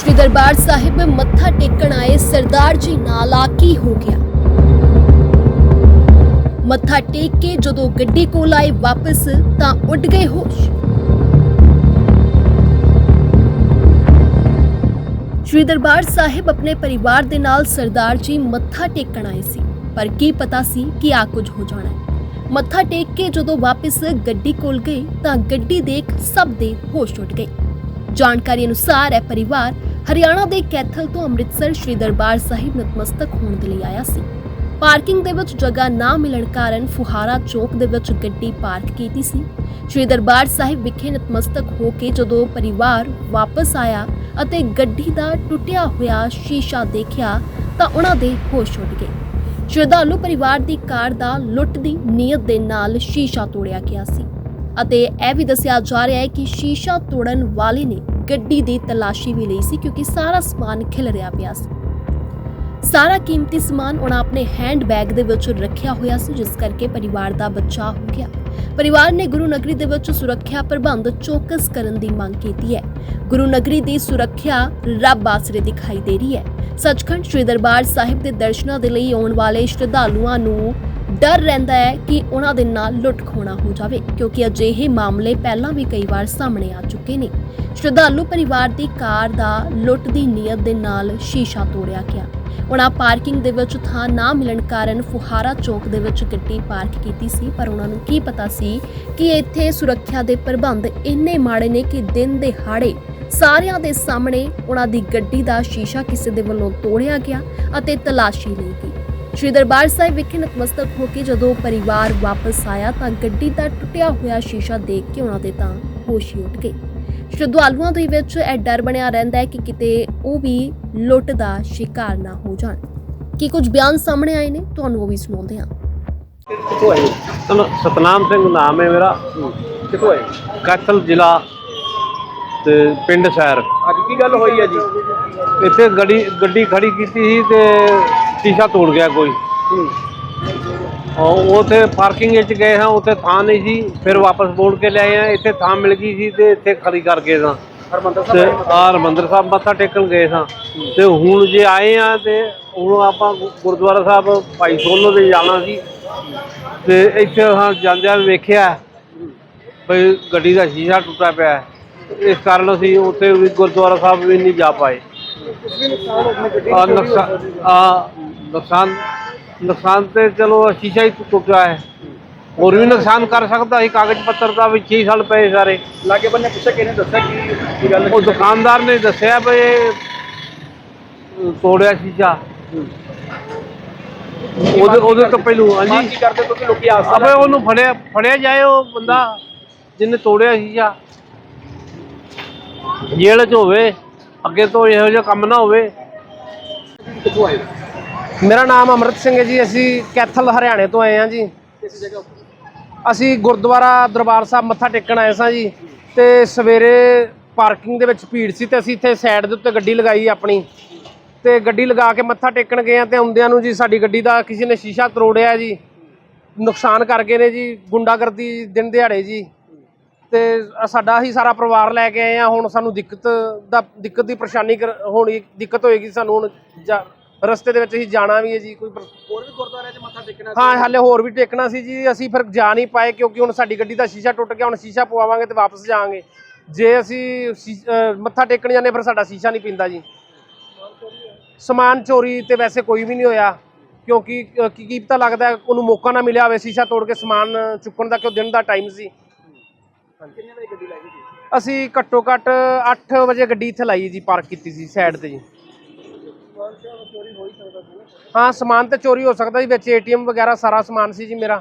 ਸ਼੍ਰੀ ਦਰਬਾਰ ਸਾਹਿਬ ਮੱਥਾ ਟੇਕਣ ਆਏ ਸਰਦਾਰ ਜੀ ਨਾਲ ਆ ਕੀ ਹੋ ਗਿਆ? ਮੱਥਾ ਟੇਕ ਕੇ ਜਦੋਂ ਗੱਡੀ ਕੋਲ ਆਏ ਵਾਪਸ ਤਾਂ ਉੱਡ ਗਏ ਹੋਸ਼। ਸ਼੍ਰੀ ਦਰਬਾਰ ਸਾਹਿਬ ਆਪਣੇ ਪਰਿਵਾਰ ਦੇ ਨਾਲ ਸਰਦਾਰ ਜੀ ਮੱਥਾ ਟੇਕਣ ਆਏ ਸੀ, ਪਰ ਕੀ ਪਤਾ ਸੀ ਕਿ ਆ ਕੁਝ ਹੋ ਜਾਣਾ ਹੈ। ਮੱਥਾ ਟੇਕ ਕੇ ਜਦੋਂ ਵਾਪਸ ਗੱਡੀ ਕੋਲ ਗਏ ਤਾਂ ਗੱਡੀ ਦੇਖ ਸਭ ਦੇ ਹੋਸ਼ ਉੱਡ ਗਏ। ਜਾਣਕਾਰੀ ਅਨੁਸਾਰ ਇਹ ਪਰਿਵਾਰ ਹਰਿਆਣਾ ਦੇ ਕੈਥਲ ਤੋਂ ਅੰਮ੍ਰਿਤਸਰ ਸ਼੍ਰੀ ਦਰਬਾਰ ਸਾਹਿਬ ਨਤਮਸਤਕ ਹੋਣ ਦੇ ਲਈ ਆਇਆ ਸੀ। ਪਾਰਕਿੰਗ ਦੇ ਵਿੱਚ ਜਗ੍ਹਾ ਨਾ ਮਿਲਣ ਕਾਰਨ ਫੁਹਾਰਾ ਚੌਕ ਦੇ ਵਿੱਚ ਗੱਡੀ ਪਾਰਕ ਕੀਤੀ ਸੀ। ਸ਼੍ਰੀ ਦਰਬਾਰ ਸਾਹਿਬ ਵਿਖੇ ਨਤਮਸਤਕ ਹੋ ਕੇ ਜਦੋਂ ਪਰਿਵਾਰ ਵਾਪਸ ਆਇਆ ਅਤੇ ਗੱਡੀ ਦਾ ਟੁੱਟਿਆ ਹੋਇਆ ਸ਼ੀਸ਼ਾ ਦੇਖਿਆ ਤਾਂ ਉਹਨਾਂ ਦੇ ਹੋਸ਼ ਉੱਡ ਗਏ। ਸ਼ਰਧਾਲੂ ਪਰਿਵਾਰ ਦੀ ਕਾਰ ਦਾ ਲੁੱਟ ਦੀ ਨੀਅਤ ਦੇ ਨਾਲ ਸ਼ੀਸ਼ਾ ਤੋੜਿਆ ਗਿਆ ਸੀ ਅਤੇ ਇਹ ਵੀ ਦੱਸਿਆ ਜਾ ਰਿਹਾ ਹੈ ਕਿ ਸ਼ੀਸ਼ਾ ਤੋੜਨ ਵਾਲੇ ਨੇ ਗੱਡੀ ਦੀ ਤਲਾਸ਼ੀ ਵੀ ਲਈ ਸੀ ਕਿਉਂਕਿ ਸਾਰਾ ਸਮਾਨ ਖਿਲ ਰਿਹਾ ਪਿਆ ਸੀ। ਸਾਰਾ ਕੀਮਤੀ ਸਮਾਨ ਉਹਨਾਂ ਆਪਣੇ ਹੈਂਡ ਦੇ ਵਿੱਚ ਰੱਖਿਆ ਹੋਇਆ ਸੀ, ਜਿਸ ਕਰਕੇ ਪਰਿਵਾਰ ਦਾ ਬਚਾਅ ਹੋ ਗਿਆ। ਪਰਿਵਾਰ ਨੇ ਗੁਰੂ ਨਗਰੀ ਦੇ ਵਿੱਚ ਸੁਰੱਖਿਆ ਪ੍ਰਬੰਧ ਚੌਕਸ ਕਰਨ ਦੀ ਮੰਗ ਕੀਤੀ ਹੈ। ਗੁਰੂ ਨਗਰੀ ਦੀ ਸੁਰੱਖਿਆ ਰੱਬ ਆਸਰੇ ਦਿਖਾਈ ਦੇ ਰਹੀ ਹੈ। ਸੱਚਖੰਡ ਸ੍ਰੀ ਦਰਬਾਰ ਸਾਹਿਬ ਦੇ ਦਰਸ਼ਨਾਂ ਦੇ ਲਈ ਆਉਣ ਵਾਲੇ ਸ਼ਰਧਾਲੂਆਂ ਨੂੰ ਡਰ ਰਹਿੰਦਾ ਹੈ ਕਿ ਉਹਨਾਂ ਦੇ ਨਾਲ ਲੁੱਟ ਖੋਣਾ ਹੋ ਜਾਵੇ, ਕਿਉਂਕਿ ਅਜਿਹੇ ਮਾਮਲੇ ਪਹਿਲਾਂ ਵੀ ਕਈ ਵਾਰ ਸਾਹਮਣੇ ਆ ਚੁੱਕੇ ਨੇ। ਸ਼ਰਧਾਲੂ ਪਰਿਵਾਰ ਦੀ ਕਾਰ ਦਾ ਲੁੱਟ ਦੀ ਨੀਅਤ ਦੇ ਨਾਲ ਸ਼ੀਸ਼ਾ ਤੋੜਿਆ ਗਿਆ। ਉਹਨਾਂ ਪਾਰਕਿੰਗ ਦੇ ਵਿੱਚ ਥਾਂ ਨਾ ਮਿਲਣ ਕਾਰਨ ਫੁਹਾਰਾ ਚੌਕ ਦੇ ਵਿੱਚ ਗੱਡੀ ਪਾਰਕ ਕੀਤੀ ਸੀ, ਪਰ ਉਹਨਾਂ ਨੂੰ ਕੀ ਪਤਾ ਸੀ ਕਿ ਇੱਥੇ ਸੁਰੱਖਿਆ ਦੇ ਪ੍ਰਬੰਧ ਇੰਨੇ ਮਾੜੇ ਨੇ ਕਿ ਦਿਨ ਦਿਹਾੜੇ ਸਾਰਿਆਂ ਦੇ ਸਾਹਮਣੇ ਉਹਨਾਂ ਦੀ ਗੱਡੀ ਦਾ ਸ਼ੀਸ਼ਾ ਕਿਸੇ ਦੇ ਵੱਲੋਂ ਤੋੜਿਆ ਗਿਆ ਅਤੇ ਤਲਾਸ਼ੀ ਲਈ ਗਈ। ਸ਼੍ਰੀ ਦਰਬਾਰ ਸਾਹਿਬ ਵਿਖੇ ਨਤਮਸਤਕ ਹੋ ਕੇ ਜਦੋਂ ਪਰਿਵਾਰ ਵਾਪਸ ਆਇਆ ਤਾਂ ਗੱਡੀ ਦਾ ਟੁੱਟਿਆ ਹੋਇਆ ਸ਼ੀਸ਼ਾ ਦੇਖ ਕੇ ਉਹਨਾਂ ਦੇ ਤਾਂ ਹੋਸ਼ ਹੀ ਉੱਡ ਗਏ। ਸ਼ਰਧਾਲੂਆਂ ਦੇ ਵਿੱਚ ਇਹ ਡਰ ਬਣਿਆ ਰਹਿੰਦਾ ਹੈ ਕਿ ਕਿਤੇ ਉਹ ਵੀ ਲੁੱਟ ਦਾ ਸ਼ਿਕਾਰ ਨਾ ਹੋ ਜਾਣ। ਕੀ ਕੁਝ ਬਿਆਨ ਸਾਹਮਣੇ ਆਏ ਨੇ? ਤੁਹਾਨੂੰ ਉਹ ਵੀ ਸੁਣਾਉਂਦੇ ਹਾਂ। ਕਿੱਥੋਂ ਆਏ? ਚਲੋ ਸਤਨਾਮ ਸਿੰਘ ਨਾਮ ਹੈ ਮੇਰਾ। ਕਿੱਥੋਂ ਆਏ? ਕੈਥਲ ਜ਼ਿਲ੍ਹਾ ਤੇ ਪਿੰਡ ਸ਼ਹਿਰ। ਅੱਜ ਕੀ ਗੱਲ ਹੋਈ ਹੈ ਜੀ? ਇੱਥੇ ਗੱਡੀ ਗੱਡੀ ਖੜੀ ਕੀਤੀ ਸੀ ਤੇ ਸ਼ੀਸ਼ਾ ਤੋੜ ਗਿਆ ਕੋਈ। ਉਹ ਉਥੇ ਪਾਰਕਿੰਗ ਵਿੱਚ ਗਏ ਹਾਂ ਉੱਥੇ ਥਾਂ ਨਹੀਂ ਸੀ। ਫਿਰ ਵਾਪਸ ਮੋੜ ਕੇ ਲਿਆਏ ਹਾਂ ਇੱਥੇ ਥਾਂ ਮਿਲ ਗਈ ਸੀ ਤੇ ਇੱਥੇ ਖੜੀ ਕਰ ਗਏ ਸਾਂ। ਹਰਮੰਦਰ ਸਾਹਿਬ ਆ ਹਰਿਮੰਦਰ ਸਾਹਿਬ ਮੱਥਾ ਟੇਕਣ ਗਏ ਸਾਂ। ਤੇ ਹੁਣ ਜੇ ਆਏ ਆ ਤੇ ਹੁਣ ਆਪਾਂ ਗੁਰਦੁਆਰਾ ਸਾਹਿਬ ਭਾਈ ਸੋਲੋ ਦੇ ਜਾਣਾ ਸੀ। ਤੇ ਇੱਥੇ ਹਾਂ ਜਾਂਦਿਆਂ ਵੇਖਿਆ ਵੀ ਗੱਡੀ ਦਾ ਸ਼ੀਸ਼ਾ ਟੁੱਟਾ ਪਿਆ। ਹੈ। ਇਸ ਕਾਰਨ ਅਸੀਂ ਉੱਥੇ ਵੀ ਗੁਰਦੁਆਰਾ ਸਾਹਿਬ ਵੀ ਨਹੀਂ ਜਾ ਪਾਏ। ਆ ਨੁਕਸਾਨ ਆ ਨੁਕਸਾਨ ਨੁਕਸਾਨ ਤੇ ਚਲੋ ਸ਼ੀਸ਼ਾ ਹੀ ਟੁੱਟਾ ਹੈ। ਹੋਰ ਵੀ ਨੁਕਸਾਨ ਕਰ ਸਕਦਾ ਸੀ ਕਾਗਜ਼ ਪੱਤਰ ਦਾ ਵੀ 6 ਸਾਲ ਪਏ ਸਾਰੇ। ਲਾਗੇ ਬੰਨੇ ਪੁੱਛਿਆ ਕਿਹਨੇ ਦੱਸਿਆ ਕਿ ਕੀ ਗੱਲ ਉਹ ਦੁਕਾਨਦਾਰ ਨੇ ਦੱਸਿਆ ਵੀ ਇਹ ਤੋੜਿਆ ਸ਼ੀਸ਼ਾ। ਉਹਦੇ ਉਹਦੇ ਤੋਂ ਪਹਿਲੂ ਹਾਂਜੀ। ਕੀ ਕਰਦੇ ਤੁਸੀਂ ਲੋਕੀ ਆਸਾ ਅਬੇ ਉਹਨੂੰ ਫੜਿਆ ਫੜਿਆ ਜਾਏ ਉਹ ਬੰਦਾ ਜਿਹਨੇ ਤੋੜਿਆ ਸ਼ੀਸ਼ਾ। ਜੇਲ੍ਹ 'ਚ ਹੋਵੇ ਅੱਗੇ ਤੋਂ ਇਹੋ ਜਿਹਾ ਕੰਮ ਨਾ ਹੋਵੇ। ਕਿੱਥੋਂ ਆਏ? ਮੇਰਾ ਨਾਮ ਅਮਰਿਤ ਸਿੰਘ ਹੈ ਜੀ, ਅਸੀਂ ਕੈਥਲ, ਹਰਿਆਣੇ ਤੋਂ ਆਏ ਹਾਂ ਜੀ। ਕਿਸ ਜਗ੍ਹਾ ਅਸੀਂ ਗੁਰਦੁਆਰਾ ਦਰਬਾਰ ਸਾਹਿਬ ਮੱਥਾ ਟੇਕਣ ਆਏ ਸਾਂ ਜੀ ਤੇ ਸਵੇਰੇ ਪਾਰਕਿੰਗ ਦੇ ਵਿੱਚ ਭੀੜ ਸੀ ਤੇ ਅਸੀਂ ਇੱਥੇ ਸਾਈਡ ਦੇ ਉੱਤੇ ਗੱਡੀ ਲਗਾਈ ਆਪਣੀ। ਤੇ ਗੱਡੀ ਲਗਾ ਕੇ ਮੱਥਾ ਟੇਕਣ ਗਏ ਆ ਤੇ ਆਉਂਦਿਆਂ ਨੂੰ ਜੀ ਸਾਡੀ ਗੱਡੀ ਦਾ ਕਿਸੇ ਨੇ ਸ਼ੀਸ਼ਾ ਤਰੋੜਿਆ ਜੀ। ਨੁਕਸਾਨ ਕਰ ਗਏ ਨੇ ਜੀ, ਗੁੰਡਾਗਰਦੀ ਦਿਨ ਦਿਹਾੜੇ ਜੀ। ਤੇ ਸਾਡਾ ਹੀ ਸਾਰਾ ਪਰਿਵਾਰ ਲੈ ਕੇ ਆਏ ਆ ਹੁਣ ਸਾਨੂੰ ਦਿੱਕਤ ਦਾ, ਦਿੱਕਤ ਦੀ ਪਰੇਸ਼ਾਨੀ ਕਰ- ਹੋਣੀ, ਦਿੱਕਤ ਹੋਏਗੀ ਸਾਨੂੰ ਹੁਣ ਜਾ- ਰਸਤੇ ਦੇ ਵਿੱਚ ਅਸੀਂ ਜਾਣਾ ਵੀ ਹੈ ਜੀ ਕੋਈ ਪਰ- ਹੋਰ ਵੀ ਗੁਰਦੁਆਰੇ 'ਚ ਮੱਥਾ ਟੇਕਣਾ ਹਾਂ ਹਾਲੇ ਹੋਰ ਵੀ ਟੇਕਣਾ ਸੀ ਜੀ ਅਸੀਂ ਫਿਰ ਜਾ ਨਹੀਂ ਪਾਏ ਕਿਉਂਕਿ ਹੁਣ ਸਾਡੀ ਗੱਡੀ ਦਾ ਸ਼ੀਸ਼ਾ ਟੁੱਟ ਗਿਆ ਹੁਣ ਸ਼ੀਸ਼ਾ ਪਵਾਵਾਂਗੇ ਤੇ ਵਾਪਸ ਜਾਵਾਂਗੇ। ਜੇ ਅਸੀਂ ਸ਼ੀ- ਅਹ ਮੱਥਾ ਟੇਕਣ ਜਾਂਦੇ ਫਿਰ ਸਾਡਾ ਸ਼ੀਸ਼ਾ ਨਹੀਂ ਪਿੰਦਾ ਜੀ। ਸਮਾਨ ਚੋਰੀ ਤੇ ਵੈਸੇ ਕੋਈ ਵੀ ਨਹੀਂ ਹੋਇਆ ਕਿਉਂਕਿ ਅਹ, ਕੀ ਕੀ ਪਤਾ ਲੱਗਦਾ ਹੈ, ਉਹਨੂੰ ਮੌਕਾ ਨਾ ਮਿਲਿਆ ਹੋਵੇ ਸ਼ੀਸ਼ਾ ਤੋੜ ਕੇ ਸਮਾਨ ਚੁੱਕਣ ਦਾ ਕਿਉਂ ਦਿਨ ਦਾ ਟਾਈਮ ਸੀ। ਕਿੰਨੇ ਵਜੇ ਗੱਡੀ ਲਾਈ ਸੀ? ਅਸੀਂ ਘੱਟੋ ਘੱਟ 8 ਵਜੇ ਗੱਡੀ ਇੱਥੇ ਲਾਈ ਜੀ ਪਾਰਕ ਕੀਤੀ ਸੀ ਸਾਈਡ ਤੇ ਜੀ। ਹੋ ਸਮਾਨ ਤੇ ਚੋਰੀ ਹੋ ਸਕਦਾ ਜੀ ਵਿੱਚ ਏਟੀਐਮ ਵਗੈਰਾ ਸਾਰਾ ਸਮਾਨ ਸੀ ਜੀ ਮੇਰਾ।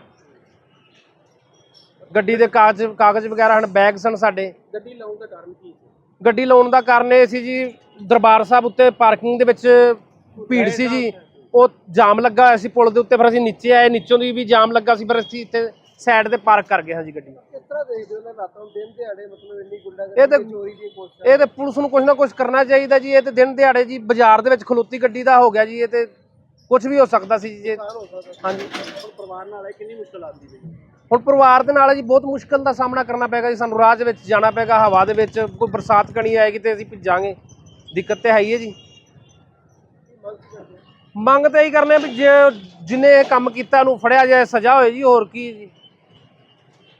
ਗੱਡੀ ਦੇ ਕਾਗਜ਼ ਕਾਗਜ਼ ਵਗੈਰਾ ਹਨ ਬੈਗ ਸਨ ਸਾਡੇ। ਗੱਡੀ ਲਾਉਣ ਦਾ ਕਾਰਨ ਕੀ ਸੀ? ਗੱਡੀ ਲਾਉਣ ਦਾ ਕਾਰਨ ਇਹ ਸੀ ਜੀ ਦਰਬਾਰ ਸਾਹਿਬ ਉੱਤੇ ਪਾਰਕਿੰਗ ਦੇ ਵਿੱਚ ਭੀੜ ਸੀ ਜੀ। ਉਹ ਜਾਮ ਲੱਗਾ ਹੋਇਆ ਸੀ ਪੁਲ ਦੇ ਉੱਤੇ ਫਿਰ ਅਸੀਂ ਨੀਚੇ ਆਏ ਨੀਚੋਂ ਦੀ ਵੀ ਜਾਮ ਲੱਗਾ ਸੀ ਫਿਰ ਅਸੀਂ ਇੱਥੇ ਸਾਈਡ ਤੇ ਪਾਰਕ ਕਰ ਹਾਂ ਜੀ ਗੱਡੀ। ਕਿਸ ਤਰ੍ਹਾਂ ਦੇਖਦੇ ਹੋ ਨਾ ਰਾਤਾਂ ਨੂੰ ਦਿਨ ਦਿਹਾੜੇ ਮਤਲਬ ਇੰਨੀ ਗੁੰਡਾ ਇਹ ਤਾਂ ਚੋਰੀ ਦੀ ਕੋਸ਼ਿਸ਼ ਇਹ ਤੇ ਪੁਲਿਸ ਨੂੰ ਕੁਝ ਨਾ ਕੁਝ ਕਰਨਾ ਚਾਹੀਦਾ ਜੀ ਇਹ ਤੇ ਦਿਨ ਦਿਹਾੜੇ ਜੀ ਬਾਜ਼ਾਰ ਦੇ ਵਿੱਚ ਖਲੋਤੀ ਗੱਡੀ ਦਾ ਹੋ ਗਿਆ ਜੀ ਇਹ ਤੇ ਕੁਝ ਵੀ ਹੋ ਸਕਦਾ ਸੀ ਜੀ ਹੋ ਹਾਂਜੀ। ਹੁਣ ਪਰਿਵਾਰ ਨਾਲ ਹੈ ਕਿੰਨੀ ਮੁਸ਼ਕਲ ਆਉਂਦੀ ਹੈ ਹੁਣ ਪਰਿਵਾਰ ਦੇ ਨਾਲ ਜੀ ਬਹੁਤ ਮੁਸ਼ਕਲ ਦਾ ਸਾਹਮਣਾ ਕਰਨਾ ਪੈਗਾ ਜੀ ਸਾਨੂੰ ਰਾਹ ਦੇ ਵਿੱਚ ਜਾਣਾ ਪੈਗਾ ਹਵਾ ਦੇ ਵਿੱਚ ਕੋਈ ਬਰਸਾਤ ਕਣੀ ਆਏਗੀ ਤੇ ਅਸੀਂ ਭਿੱਜਾਂਗੇ। ਦਿੱਕਤ ਤੇ ਹੈ ਹੀ ਹੈ ਜੀ। ਮੰਗ ਤਾਂ ਇਹੀ ਕਰਨੇ ਵੀ ਜੇ ਜਿਨੇ ਇਹ ਕੰਮ ਕੀਤਾ ਉਹਨੂੰ ਫੜਿਆ ਜਾਏ ਸਜ਼ਾ ਹੋਏ ਜੀ ਹੋਰ ਕੀ ਜੀ ਹਾਲਾਤ ਇਹਨੂੰ ਖਰਾਬ ਨਹੀਂ ਹੋਣੇ ਚਾਹੀਦੇ